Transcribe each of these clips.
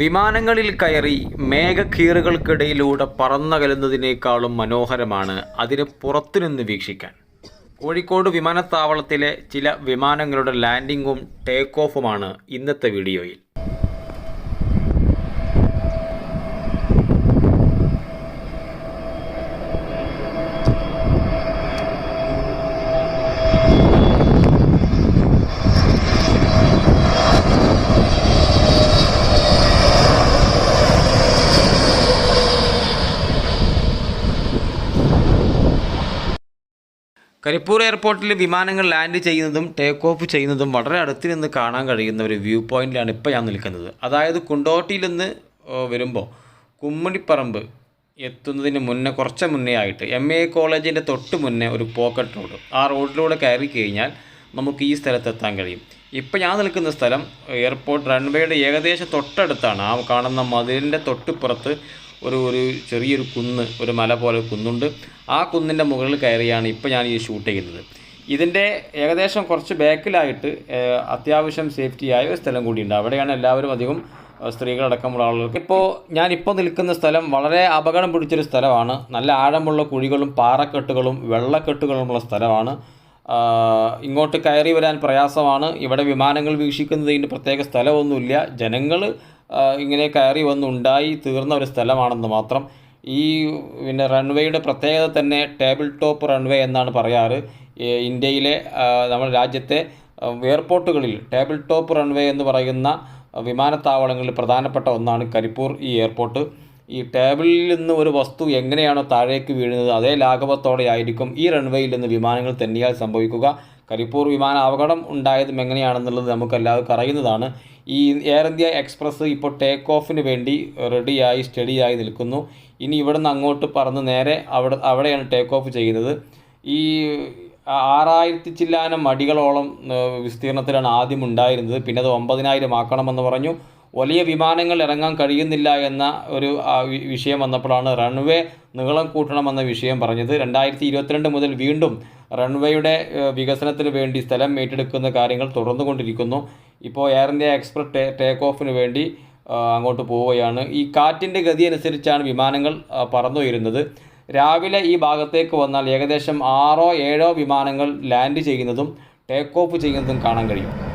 വിമാനങ്ങളിൽ കയറി മേഘക്കീറുകൾക്കിടയിലൂടെ പറന്നകലുന്നതിനേക്കാളും മനോഹരമാണ് അതിന് പുറത്തുനിന്ന് വീക്ഷിക്കാൻ. കോഴിക്കോട് വിമാനത്താവളത്തിലെ ചില വിമാനങ്ങളുടെ ലാൻഡിങ്ങും ടേക്ക് ഓഫുമാണ് ഇന്നത്തെ വീഡിയോയിൽ. കരിപ്പൂർ എയർപോർട്ടിൽ വിമാനങ്ങൾ ലാൻഡ് ചെയ്യുന്നതും ടേക്ക് ഓഫ് ചെയ്യുന്നതും വളരെ അടുത്ത് നിന്ന് കാണാൻ കഴിയുന്ന ഒരു വ്യൂ പോയിന്റിലാണ് ഇപ്പോൾ ഞാൻ നിൽക്കുന്നത്. അതായത് കുണ്ടോട്ടിയിൽ നിന്ന് വരുമ്പോൾ കുമ്മണിപ്പറമ്പ് എത്തുന്നതിന് മുന്നേ കുറച്ച് മുന്നേ ആയിട്ട് എം എ കോളേജിന്റെ തൊട്ട് മുന്നേ ഒരു പോക്കറ്റ് റോഡ് ആ റോഡിലൂടെ കയറി കഴിഞ്ഞാൽ നമുക്ക് ഈ സ്ഥലത്തെത്താൻ കഴിയും. ഇപ്പോൾ ഞാൻ നിൽക്കുന്ന സ്ഥലം എയർപോർട്ട് റൺവേയുടെ ഏകദേശം തൊട്ടടുത്താണ്. ആ കാണുന്ന മതിലിന്റെ തൊട്ടിപ്പുറത്ത് ഒരു ഒരു ചെറിയൊരു കുന്ന് ഒരു മല പോലെ കുന്നുണ്ട്. ആ കുന്നിന്റെ മുകളിൽ കയറിയാണ് ഇപ്പോൾ ഞാൻ ഈ ഷൂട്ട് ചെയ്യുന്നത്. ഇതിന്റെ ഏകദേശം കുറച്ച് ബാക്കിലായിട്ട് അത്യാവശ്യം സേഫ്റ്റി ആയ ഒരു സ്ഥലം കൂടിയുണ്ട്. അവിടെയാണ് എല്ലാവരും അധികം സ്ത്രീകളടക്കമുള്ള ആളുകൾക്ക്. ഇപ്പോൾ ഞാനിപ്പോൾ നിൽക്കുന്ന സ്ഥലം വളരെ അപകടം പിടിച്ചൊരു സ്ഥലമാണ്. നല്ല ആഴമുള്ള കുഴികളും പാറക്കെട്ടുകളും വെള്ളക്കെട്ടുകളുമുള്ള സ്ഥലമാണ്. ഇങ്ങോട്ട് കയറി വരാൻ പ്രയാസമാണ്. ഇവിടെ വിമാനങ്ങൾ വീക്ഷിക്കുന്നതിന് പ്രത്യേക സ്ഥലമൊന്നുമില്ല. ജനങ്ങൾ ഇങ്ങനെ കയറി വന്നുണ്ടായി തീർന്ന ഒരു സ്ഥലമാണെന്ന് മാത്രം. ഈ പിന്നെ റൺവേയുടെ പ്രത്യേകത തന്നെ ടേബിൾ ടോപ്പ് റൺവേ എന്നാണ് പറയാറ്. ഇന്ത്യയിലെ നമ്മുടെ രാജ്യത്തെ എയർപോർട്ടുകളിൽ ടേബിൾ ടോപ്പ് റൺവേ എന്ന് പറയുന്ന വിമാനത്താവളങ്ങളിൽ പ്രധാനപ്പെട്ട ഒന്നാണ് കരിപ്പൂർ ഈ എയർപോർട്ട്. ഈ ടേബിളിൽ നിന്ന് ഒരു വസ്തു എങ്ങനെയാണോ താഴേക്ക് വീഴുന്നത് അതേ ലാഘവത്തോടെ ആയിരിക്കും ഈ റൺവേയിൽ നിന്ന് വിമാനങ്ങൾ തന്നെയാൽ സംഭവിക്കുക. കരിപ്പൂർ വിമാന അപകടം ഉണ്ടായതും എങ്ങനെയാണെന്നുള്ളത് നമുക്കെല്ലാവർക്കും അറിയുന്നതാണ്. ഈ എയർ ഇന്ത്യ എക്സ്പ്രസ് ഇപ്പോൾ ടേക്ക് ഓഫിന് വേണ്ടി റെഡിയായി സ്റ്റഡിയായി നിൽക്കുന്നു. ഇനി ഇവിടെ നിന്ന് അങ്ങോട്ട് പറന്ന് നേരെ അവിടെ അവിടെയാണ് ടേക്ക് ഓഫ് ചെയ്യുന്നത്. ഈ ആറായിരത്തി ചില്ലാനം അടികളോളം വിസ്തീർണത്തിലാണ് ആദ്യം ഉണ്ടായിരുന്നത്. പിന്നെ അത് ഒമ്പതിനായിരം ആക്കണമെന്ന് പറഞ്ഞു. വലിയ വിമാനങ്ങൾ ഇറങ്ങാൻ കഴിയുന്നില്ല എന്ന ഒരു വിഷയം വന്നപ്പോഴാണ് റൺവേ നീളം കൂട്ടണമെന്ന വിഷയം പറഞ്ഞത്. രണ്ടായിരത്തി ഇരുപത്തിരണ്ട് മുതൽ വീണ്ടും റൺവേയുടെ വികസനത്തിന് വേണ്ടി സ്ഥലം ഏറ്റെടുക്കുന്ന കാര്യങ്ങൾ തുടർന്നുകൊണ്ടിരിക്കുന്നു. ഇപ്പോൾ എയർ ഇന്ത്യ എക്സ്പ്രസ് ടേ ടേക്ക് ഓഫിന് വേണ്ടി അങ്ങോട്ട് പോവുകയാണ്. ഈ കാറ്റിന്റെ ഗതി അനുസരിച്ചാണ് വിമാനങ്ങൾ പറന്നുയരുന്നത്. രാവിലെ ഈ ഭാഗത്തേക്ക് വന്നാൽ ഏകദേശം ആറോ ഏഴോ വിമാനങ്ങൾ ലാൻഡ് ചെയ്യുന്നതും ടേക്ക് ഓഫ് ചെയ്യുന്നതും കാണാൻ കഴിയും.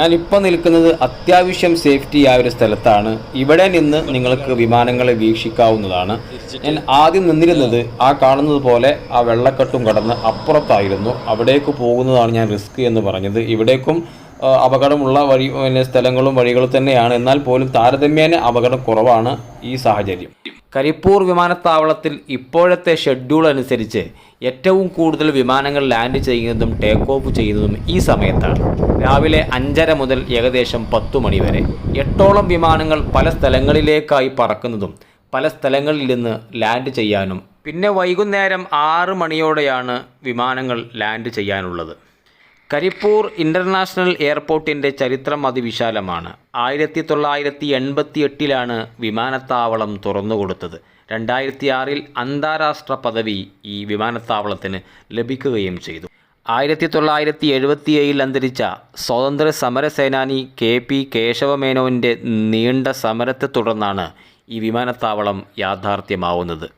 ഞാനിപ്പോൾ നിൽക്കുന്നത് അത്യാവശ്യം സേഫ്റ്റി ആയ ഒരു സ്ഥലത്താണ്. ഇവിടെ നിന്ന് നിങ്ങൾക്ക് വിമാനങ്ങളെ വീക്ഷിക്കാവുന്നതാണ്. ഞാൻ ആദ്യം നിന്നിരുന്നത് ആ കാണുന്നത് പോലെ ആ വെള്ളക്കെട്ടും കടന്ന് അപ്പുറത്തായിരുന്നു. അവിടേക്ക് പോകുന്നതാണ് ഞാൻ റിസ്ക് എന്ന് പറഞ്ഞത്. ഇവിടേക്കും അപകടമുള്ള വഴി സ്ഥലങ്ങളും വഴികളും തന്നെയാണ്. എന്നാൽ പോലും താരതമ്യേന അപകടം കുറവാണ് ഈ സാഹചര്യം. കരിപ്പൂർ വിമാനത്താവളത്തിൽ ഇപ്പോഴത്തെ ഷെഡ്യൂൾ അനുസരിച്ച് ഏറ്റവും കൂടുതൽ വിമാനങ്ങൾ ലാൻഡ് ചെയ്യുന്നതും ടേക്ക് ഓഫ് ചെയ്യുന്നതും ഈ സമയത്താണ്. രാവിലെ അഞ്ചര മുതൽ ഏകദേശം പത്തു മണി വരെ. എട്ടോളം വിമാനങ്ങൾ പല സ്ഥലങ്ങളിലേക്കായി പറക്കുന്നതും പല സ്ഥലങ്ങളിൽ നിന്ന് ലാൻഡ് ചെയ്യാനും പിന്നെ വൈകുന്നേരം ആറ് മണിയോടെയാണ് വിമാനങ്ങൾ ലാൻഡ് ചെയ്യാനുള്ളത്. കരിപ്പൂർ ഇന്റർനാഷണൽ എയർപോർട്ടിന്റെ ചരിത്രം അതിവിശാലമാണ്. ആയിരത്തി തൊള്ളായിരത്തി എൺപത്തി എട്ടിലാണ് വിമാനത്താവളം തുറന്നുകൊടുത്തത്. രണ്ടായിരത്തി ആറിൽ അന്താരാഷ്ട്ര പദവി ഈ വിമാനത്താവളത്തിന് ലഭിക്കുകയും ചെയ്തു. ആയിരത്തി തൊള്ളായിരത്തി എഴുപത്തിയേഴിൽ അന്തരിച്ച സ്വാതന്ത്ര്യ സമര സേനാനി കെ പി കേശവമേനോന്റെ നീണ്ട സമരത്തെ തുടർന്നാണ് ഈ വിമാനത്താവളം യാഥാർത്ഥ്യമാവുന്നത്.